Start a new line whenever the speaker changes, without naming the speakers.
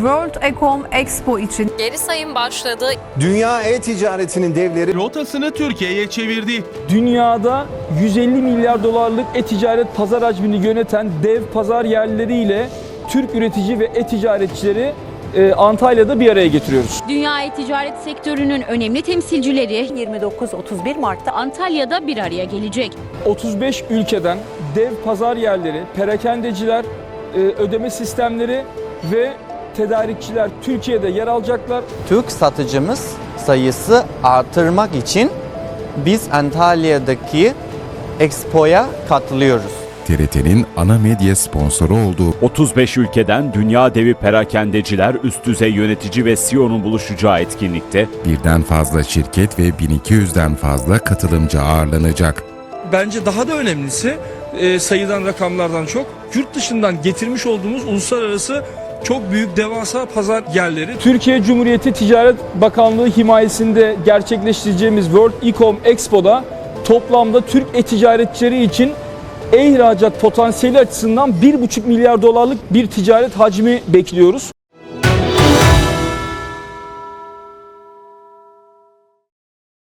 World Ecom Expo için
Geri sayım başladı.
Dünya e-ticaretinin devleri
rotasını Türkiye'ye çevirdi.
Dünyada 150 milyar dolarlık e-ticaret pazar hacmini yöneten dev pazar yerleriyle Türk üretici ve e-ticaretçileri e, Antalya'da bir araya getiriyoruz.
Dünya e-ticaret sektörünün önemli temsilcileri
29-31 Mart'ta
Antalya'da bir araya gelecek.
35 ülkeden dev pazar yerleri, perakendeciler, e, ödeme sistemleri ve tedarikçiler Türkiye'de yer alacaklar.
Türk satıcımız sayısı artırmak için biz Antalya'daki Expo'ya katılıyoruz.
TRT'nin ana medya sponsoru olduğu
35 ülkeden dünya devi perakendeciler, üst düzey yönetici ve CEO'nun buluşacağı etkinlikte
birden fazla şirket ve 1200'den fazla katılımcı ağırlanacak.
Bence daha da önemlisi e, sayıdan rakamlardan çok yurt dışından getirmiş olduğumuz uluslararası çok büyük devasa pazar yerleri. Türkiye Cumhuriyeti Ticaret Bakanlığı himayesinde gerçekleştireceğimiz World Ecom Expo'da toplamda Türk e-ticaretçileri için e-ihracat potansiyeli açısından 1,5 milyar dolarlık bir ticaret hacmi bekliyoruz.